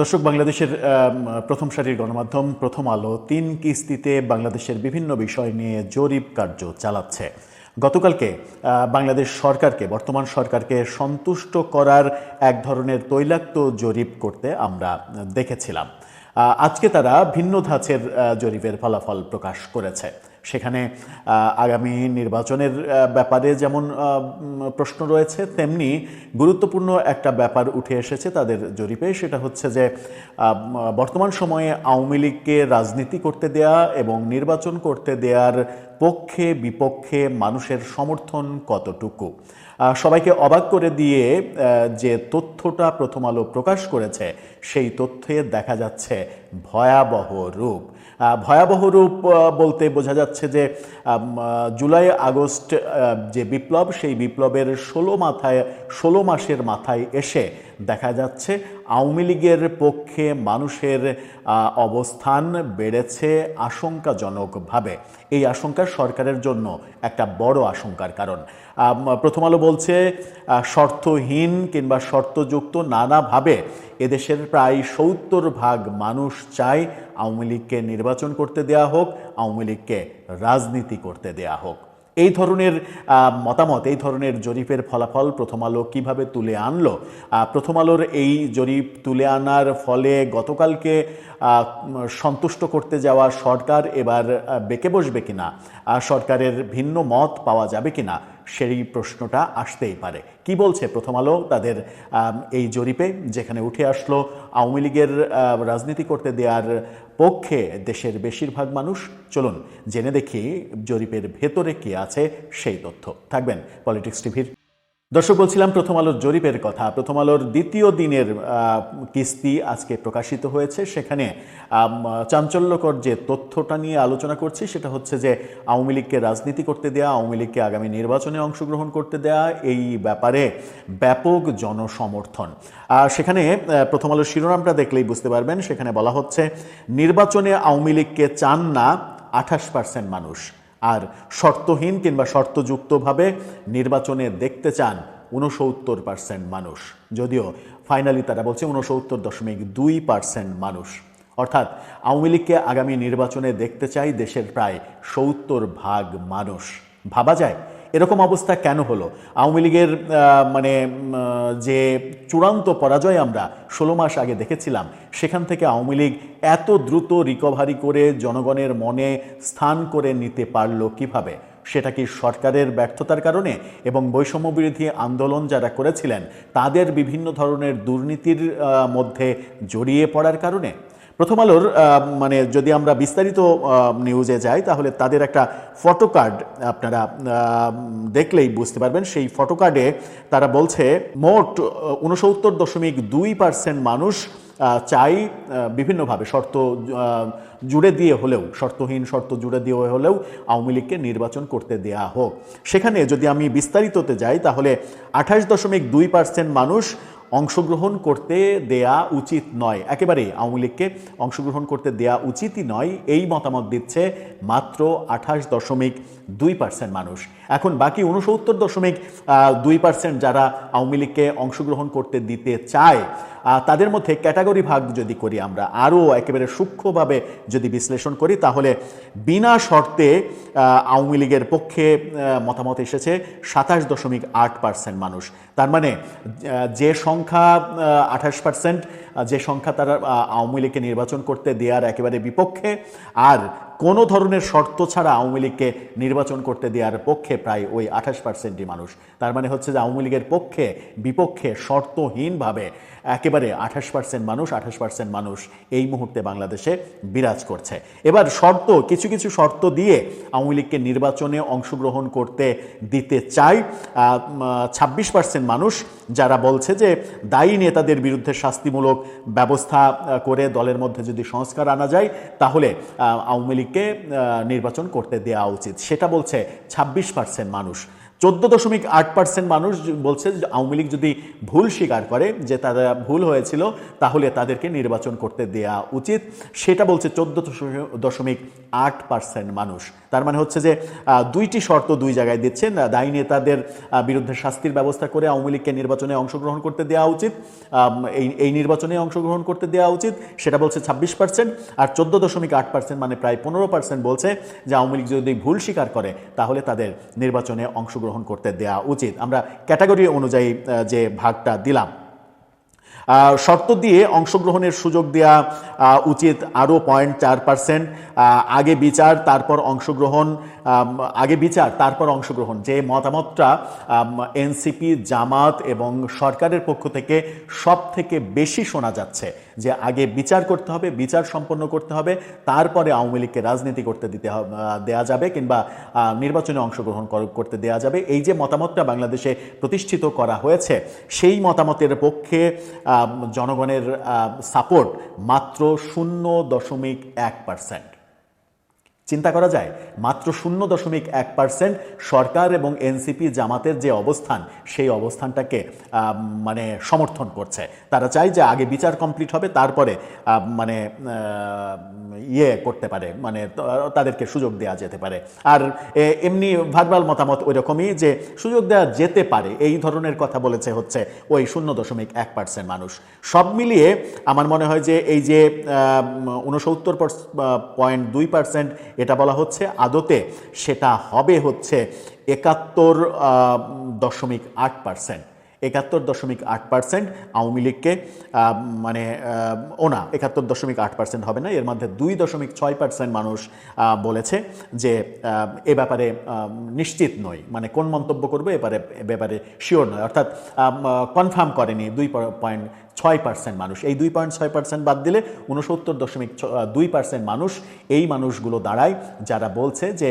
দর্শক, বাংলাদেশের প্রথম সারির গণমাধ্যম প্রথম আলো তিন কিস্তিতে বাংলাদেশের বিভিন্ন বিষয় নিয়ে জরিপ কার্য চালাচ্ছে। গতকালকে বাংলাদেশ সরকারকে, বর্তমান সরকারকে সন্তুষ্ট করার এক ধরনের তৈলাক্ত জরিপ করতে আমরা দেখেছিলাম। আজকে তারা ভিন্ন ধাঁচের জরিপের ফলাফল প্রকাশ করেছে। সেখানে আগামী নির্বাচনের ব্যাপারে যেমন প্রশ্ন রয়েছে, তেমনি গুরুত্বপূর্ণ একটা ব্যাপার উঠে এসেছে তাদের জরিপে, সেটা হচ্ছে যে বর্তমান সময়ে আওয়ামী লীগকে রাজনীতি করতে দেয়া এবং নির্বাচন করতে দেয়ার পক্ষে বিপক্ষে মানুষের সমর্থন কতটুকু? সবাইকে অবাক করে দিয়ে যে তথ্যটা প্রথম আলো প্রকাশ করেছে, সেই তথ্যে দেখা যাচ্ছে ভয়াবহ রূপ। ভয়াবহ রূপ বলতে বোঝা যাচ্ছে যে জুলাই আগস্ট যে বিপ্লব, সেই বিপ্লবের ষোলো মাথায়, ষোলো মাসের মাথায় এসে দেখা যাচ্ছে আওয়ামী লীগের পক্ষে মানুষের অবস্থান বেড়েছে আশঙ্কাজনকভাবে। এই আশঙ্কা সরকারের জন্য একটা বড় আশঙ্কার কারণ। প্রথম আলো বলছে শর্তহীন কিংবা শর্তযুক্ত নানাভাবে এদেশের প্রায় সত্তর ভাগ মানুষ চায় আওয়ামী লীগকে নির্বাচন করতে দেয়া হোক, আওয়ামী লীগকে রাজনীতি করতে দেয়া হোক। এই ধরনের মতামত, এই ধরনের জরিপের ফলাফল প্রথম আলো কীভাবে তুলে আনলো? প্রথম আলোর এই জরিপ তুলে আনার ফলে গতকালকে সন্তুষ্ট করতে যাওয়া সরকার এবার বেঁকে বসবে কিনা? সরকারের ভিন্ন মত পাওয়া যাবে কিনা? সেই প্রশ্নটা আসতেই পারে। কি বলছে প্রথম আলো? তাদের এই জরিপে যেখানে উঠে আসলো, আওয়ামী লীগের রাজনীতি করতে দেওয়ার পক্ষে দেশের বেশিরভাগ মানুষ। চলুন জেনে দেখি জরিপের ভেতরে কি আছে সেই তথ্য। থাকবেন পলিটিক্স টিভির দর্শক, বলছিলাম প্রথম আলোর জরিপের কথা। প্রথম আলোর দ্বিতীয় দিনের কিস্তি আজকে প্রকাশিত হয়েছে। সেখানে চাঞ্চল্যকর যে তথ্যটা নিয়ে আলোচনা করছি, সেটা হচ্ছে যে আওয়ামী লীগকে রাজনীতি করতে দেয়া, আওয়ামী লীগকে আগামী নির্বাচনে অংশগ্রহণ করতে দেয়া, এই ব্যাপারে ব্যাপক জনসমর্থন। সেখানে প্রথম আলোর শিরোনামটা দেখলেই বুঝতে পারবেন। সেখানে বলা হচ্ছে, নির্বাচনে আওয়ামী লীগকে চান না আঠাশ পার্সেন্ট মানুষ। আর শর্তহীন কিংবা শর্তযুক্তভাবে নির্বাচনে দেখতে চান উনসত্তর পার্সেন্ট মানুষ। যদিও ফাইনালি তারা বলছে উনসত্তর দশমিক দুই পার্সেন্ট মানুষ। অর্থাৎ আওয়ামী লীগকে আগামী নির্বাচনে দেখতে চাই দেশের প্রায় সত্তর ভাগ মানুষ। ভাবা যায়, এরকম অবস্থা কেন হলো? আওয়ামী লীগের মানে যে চূড়ান্ত পরাজয় আমরা ষোলো মাস আগে দেখেছিলাম, সেখান থেকে আওয়ামী লীগ এত দ্রুত রিকভারি করে জনগণের মনে স্থান করে নিতে পারল কীভাবে? সেটা কি সরকারের ব্যর্থতার কারণে এবং বৈষম্য বিরোধী আন্দোলন যারা করেছিলেন, তাদের বিভিন্ন ধরনের দুর্নীতির মধ্যে জড়িয়ে পড়ার কারণে? প্রথম আলোর মানে যদি আমরা বিস্তারিত নিউজে যাই, তাহলে তাদের একটা ফটো কার্ড আপনারা দেখলেই বুঝতে পারবেন। সেই ফটো কার্ডে তারা বলছে, মোট উনসত্তর দশমিক দুই পার্সেন্ট মানুষ চাই বিভিন্নভাবে, শর্ত জুড়ে দিয়ে হলেও, শর্তহীন, শর্ত জুড়ে দিয়ে হলেও আওয়ামী লীগকে নির্বাচন করতে দেয়া হোক। সেখানে যদি আমি বিস্তারিততে যাই, তাহলে আঠাশ দশমিক দুই পার্সেন্ট মানুষ অংশগ্রহণ করতে দেয়া উচিত নয়। একেবারেই আওয়ামী লীগকে অংশগ্রহণ করতে দেয়া উচিতই নয়, এই মতামত দিচ্ছে মাত্র আঠাশ দশমিক দুই পার্সেন্ট মানুষ। এখন বাকি উনসত্তর দশমিক দুই পার্সেন্ট যারা আওয়ামী লীগকে অংশগ্রহণ করতে দিতে চায় তাদের মধ্যে ক্যাটাগরি ভাগ যদি করি আমরা, আরও একেবারে সূক্ষ্মভাবে যদি বিশ্লেষণ করি, তাহলে বিনা শর্তে আওয়ামী লীগের পক্ষে মতামত এসেছে সাতাশ দশমিক আট পার্সেন্ট মানুষ। তার মানে যে সংখ্যা আঠাশ পার্সেন্ট যে সংখ্যা তারা আওয়ামী লীগকে নির্বাচন করতে দেওয়ার একেবারে বিপক্ষে, আর কোনো ধরনের শর্ত ছাড়া আওয়ামী লীগকে নির্বাচন করতে দেওয়ার পক্ষে প্রায় ওই আঠাশ পার্সেন্টই মানুষ। তার মানে হচ্ছে যে আওয়ামী লীগের পক্ষে বিপক্ষে শর্তহীনভাবে একেবারে আঠাশ পার্সেন্ট মানুষ আঠাশ পার্সেন্ট মানুষ এই মুহূর্তে বাংলাদেশে বিরাজ করছে। এবার শর্ত কিছু কিছু শর্ত দিয়ে আওয়ামী লীগকে নির্বাচনে অংশগ্রহণ করতে দিতে চাই। ছাব্বিশ পার্সেন্ট মানুষ যারা বলছে যে দায়ী নেতাদের বিরুদ্ধে শাস্তিমূলক ব্যবস্থা করে দলের মধ্যে যদি সংস্কার আনা যায় তাহলে আহ, আওয়ামী নির্বাচন করতে দেওয়া উচিত। সেটা বলছে ছাব্বিশ পার্সেন্ট মানুষ। চোদ্দ দশমিক আট পার্সেন্ট মানুষ বলছে যে আওয়ামী লীগ যদি ভুল স্বীকার করে যে তারা ভুল হয়েছিল, তাহলে তাদেরকে নির্বাচন করতে দেয়া উচিত। সেটা বলছে চোদ্দ দশমিক আট পার্সেন্ট মানুষ। তার মানে হচ্ছে যে দুইটি শর্ত দুই জায়গায় দিচ্ছেন। দায়ী নেতাদের বিরুদ্ধে শাস্তির ব্যবস্থা করে আওয়ামী লীগকে নির্বাচনে অংশগ্রহণ করতে দেওয়া উচিত। এই এই নির্বাচনে অংশগ্রহণ করতে দেওয়া উচিত। সেটা বলছে ছাব্বিশ পার্সেন্ট। আর চোদ্দ দশমিক আট পার্সেন্ট মানে প্রায় পনেরো পার্সেন্ট বলছে যে আওয়ামী লীগ যদি ভুল স্বীকার করে, তাহলে তাদের নির্বাচনে অংশগ্রহণ করতে দেওয়া উচিত। আমরা ক্যাটাগরি অনুযায়ী যে ভাগটা দিলাম। শর্ত দিয়ে অংশগ্রহণের সুযোগ আহ, উচিত আরও পয়েন্ট চার পার্সেন্ট। আগে বিচার তারপর অংশগ্রহণ আগে বিচার তারপর অংশগ্রহণ। যে মতামতটা এনসিপি জামাত এবং সরকারের পক্ষ থেকে সব থেকে বেশি শোনা যাচ্ছে যে আগে বিচার করতে হবে, বিচার সম্পন্ন করতে হবে, তারপরে আওয়ামী লীগকে রাজনীতি করতে দিতে দেয়া যাবে কিংবা নির্বাচনে অংশগ্রহণ করতে দেয়া যাবে। এই যে মতামতটা বাংলাদেশে প্রতিষ্ঠিত করা হয়েছে, সেই মতামতের পক্ষে জনগণের সাপোর্ট মাত্র শূন্য দশমিক এক পার্সেন্ট চিন্তা করা যায়, মাত্র শূন্য দশমিক এক পার্সেন্ট সরকার এবং এনসিপি জামাতের যে অবস্থান, সেই অবস্থানটাকে মানে সমর্থন করছে। তারা চায় যে আগে বিচার কমপ্লিট হবে, তারপরে মানে ইয়ে করতে পারে মানে তাদেরকে সুযোগ দেওয়া যেতে পারে। আর এমনি ভার্বাল মতামত ওই রকমই যে সুযোগ দেওয়া যেতে পারে, এই ধরনের কথা বলেছে হচ্ছে ওই শূন্য দশমিক এক পার্সেন্ট মানুষ। সব মিলিয়ে আমার মনে হয় যে এই যে উনসত্তর পয়েন্ট দুই পার্সেন্ট এটা বলা হচ্ছে আদতে সেটা হবে হচ্ছে একাত্তর দশমিক আট পার্সেন্ট। একাত্তর দশমিক আট পার্সেন্ট আওয়ামী লীগকে মানে আহ, ও না একাত্তর দশমিক আট পার্সেন্ট হবে না এর মধ্যে দুই দশমিক ছয় পার্সেন্ট মানুষ বলেছে যে এ ব্যাপারে নিশ্চিত নই। মানে কোন মন্তব্য করবে এবারে ব্যাপারে শিওর নয়। অর্থাৎ কনফার্ম করেনি দুই পয়েন্ট ছয় পার্সেন্ট মানুষ। এই দুই পয়েন্ট ছয় পার্সেন্ট বাদ দিলে উনসত্তর দশমিক দুই পার্সেন্ট মানুষ এই মানুষগুলো দাঁড়ায় যারা বলছে যে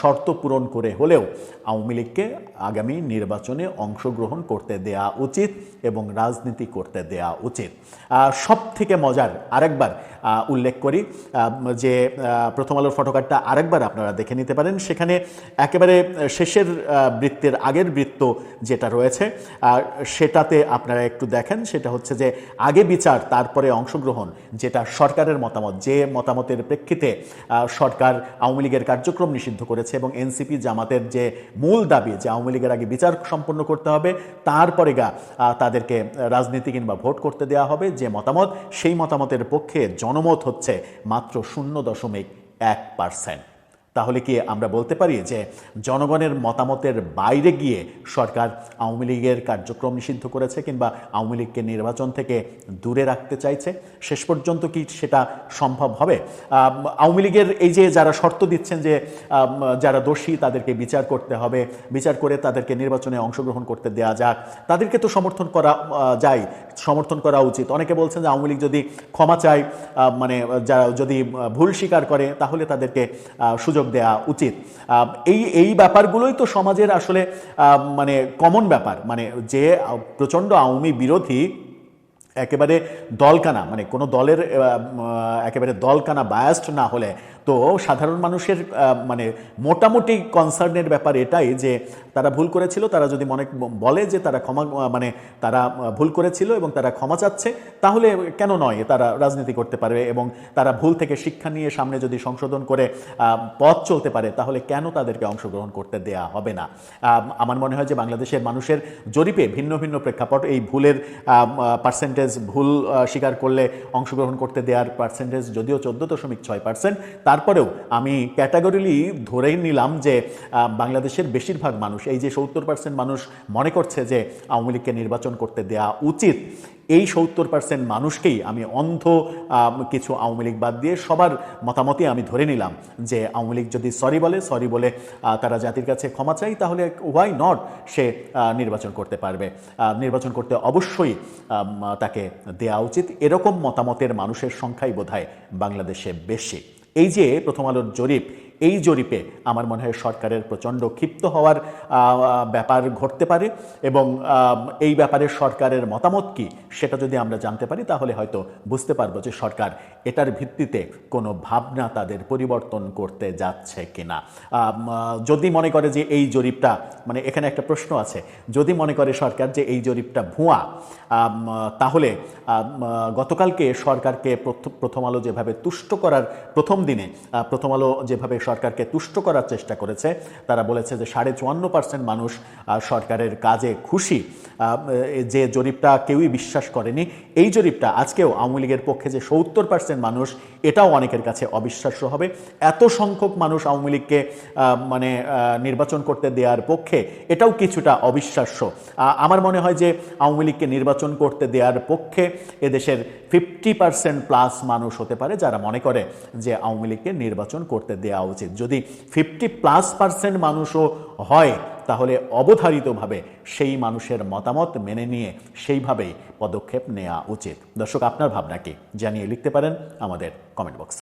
শর্ত পূরণ করে হলেও আওয়ামী লীগকে আগামী নির্বাচনে অংশগ্রহণ করতে দেয়া উচিত এবং রাজনীতি করতে দেয়া উচিত। সব থেকে মজার আরেকবার উল্লেখ করি যে প্রথম আলোর ফটোকার্ডটা আরেকবার আপনারা দেখে নিতে পারেন। সেখানে একেবারে শেষের বৃত্তের আগের বৃত্ত যেটা রয়েছে সেটাতে আপনারা একটু দেখেন। সেটা হচ্ছে যে আগে বিচার, তারপরে অংশগ্রহণ, যেটা সরকারের মতামত, যে মতামতের প্রেক্ষিতে সরকার আওয়ামী লীগের কার্যক্রম নিষিদ্ধ করেছে এবং এনসিপি জামাতের যে মূল দাবি যে আওয়ামী লীগের আগে বিচার সম্পন্ন করতে হবে, তারপরে গা তাদেরকে রাজনীতি কিংবা ভোট করতে দেওয়া হবে, যে মতামত, সেই মতামতের পক্ষে জনমত হচ্ছে মাত্র শূন্য দশমিক এক পার্সেন্ট। তাহলে কি আমরা বলতে পারি যে জনগণের মতামতের বাইরে গিয়ে সরকার আওয়ামী লীগের কার্যক্রম নিষিদ্ধ করেছে কিংবা আওয়ামী লীগকে নির্বাচন থেকে দূরে রাখতে চাইছে? শেষ পর্যন্ত কি সেটা সম্ভব হবে? আওয়ামী লীগের এই যে যারা শর্ত দিচ্ছেন যে যারা দোষী তাদেরকে বিচার করতে হবে বিচার করে তাদেরকে নির্বাচনে অংশগ্রহণ করতে দেয়া যাক তাদেরকে তো সমর্থন করা যায় সমর্থন করা উচিত। অনেকে বলছেন যে আওয়ামী লীগ যদি ক্ষমা চায় মানে যারা যদি ভুল স্বীকার করে তাহলে তাদেরকে আহ, সুযোগ দেওয়া উচিত। এই এই ব্যাপারগুলোই তো সমাজের আসলে মানে কমন ব্যাপার। মানে যে প্রচণ্ড প্রচণ্ড আওয়ামী বিরোধী একেবারে দলকানা মানে কোনো দলের একেবারে দলকানা বায়াস্ট না হলে তো সাধারণ মানুষের মানে মোটামুটি কনসার্নের ব্যাপার এটাই যে তারা ভুল করেছিল, তারা যদি মনে বলে যে তারা ক্ষমা মানে তারা ভুল করেছিল এবং তারা ক্ষমা চাচ্ছে, তাহলে কেন নয় তারা রাজনীতি করতে পারবে এবং তারা ভুল থেকে শিক্ষা নিয়ে সামনে যদি সংশোধন করে পথ চলতে পারে, তাহলে কেন তাদেরকে অংশগ্রহণ করতে দেয়া হবে না? আমার মনে হয় যে বাংলাদেশের মানুষের জরিপে ভিন্ন ভিন্ন প্রেক্ষাপট, এই ভুলের পার্সেন্টেজ ভুল স্বীকার করলে অংশগ্রহণ করতে দেওয়ার পার্সেন্টেজ যদিও চোদ্দ দশমিক ছয় পার্সেন্ট তারপরেও আমি ক্যাটাগরিলি ধরেই নিলাম যে বাংলাদেশের বেশিরভাগ মানুষ, এই যে সত্তর পার্সেন্ট মানুষ মনে করছে যে, আওয়ামী লীগকে নির্বাচন করতে দেওয়া উচিত, এই সত্তর পার্সেন্ট মানুষকেই আমি অন্ধ কিছু আওয়ামী লীগ বাদ দিয়ে সবার মতামতই আমি ধরে নিলাম যে, আওয়ামী লীগ যদি সরি বলে সরি বলে তারা জাতির কাছে ক্ষমা চাই, তাহলে ওয়াই নট সে নির্বাচন করতে পারবে। নির্বাচন করতে অবশ্যই তাকে দেয়া উচিত। এরকম মতামতের মানুষের সংখ্যাই বোধহয় বাংলাদেশে বেশি। এই যে প্রথম আলোর জরিপ এই জরিপে আমার মনে হয় সরকারের প্রচণ্ড ক্ষিপ্ত হওয়ার ব্যাপার ঘটতে পারে এবং এই ব্যাপারে সরকারের মতামত কি সেটা যদি আমরা জানতে পারি তাহলে হয়তো বুঝতে পারব যে সরকার এটার ভিত্তিতে কোনো ভাবনা তাদের পরিবর্তন করতে যাচ্ছে কিনা। যদি মনে করে যে এই জরিপটা মানে এখানে একটা প্রশ্ন আছে, যদি মনে করে সরকার যে এই জরিপটা ভুয়া তাহলে গতকালকে সরকারকে প্রথ- প্রথম আলো যেভাবে তুষ্ট করার প্রথম দিনে প্রথম আলো যেভাবে সরকারকে তুষ্ট করার চেষ্টা করেছে। তারা বলেছে যে সাড়ে চুয়ান্ন পার্সেন্ট মানুষ সরকারের কাজে খুশি। যে জরিপটা কেউই বিশ্বাস করেনি, এই জরিপটা আজকেও আওয়ামী লীগের পক্ষে যে সত্তর পার্সেন্ট মানুষ, এটাও অনেকের কাছে অবিশ্বাস্য হবে। এত সংখ্যক মানুষ আওয়ামী লীগকে মানে নির্বাচন করতে দেওয়ার পক্ষে এটাও কিছুটা অবিশ্বাস্য। আমার মনে হয় যে আওয়ামী লীগকে নির্বাচন করতে দেওয়ার পক্ষে এদেশের ফিফটি পার্সেন্ট প্লাস মানুষ হতে পারে যারা মনে করে যে আওয়ামী লীগকে নির্বাচন করতে দেওয়া উচিত। যদি ফিফটি প্লাস পার্সেন্ট মানুষও হয়, তাহলে অবধারিতভাবে সেই মানুষের মতামত মেনে নিয়ে সেইভাবেই পদক্ষেপ নেওয়া উচিত। দর্শক, আপনার ভাবনা কি? জানিয়ে লিখতে পারেন আমাদের কমেন্ট বক্সে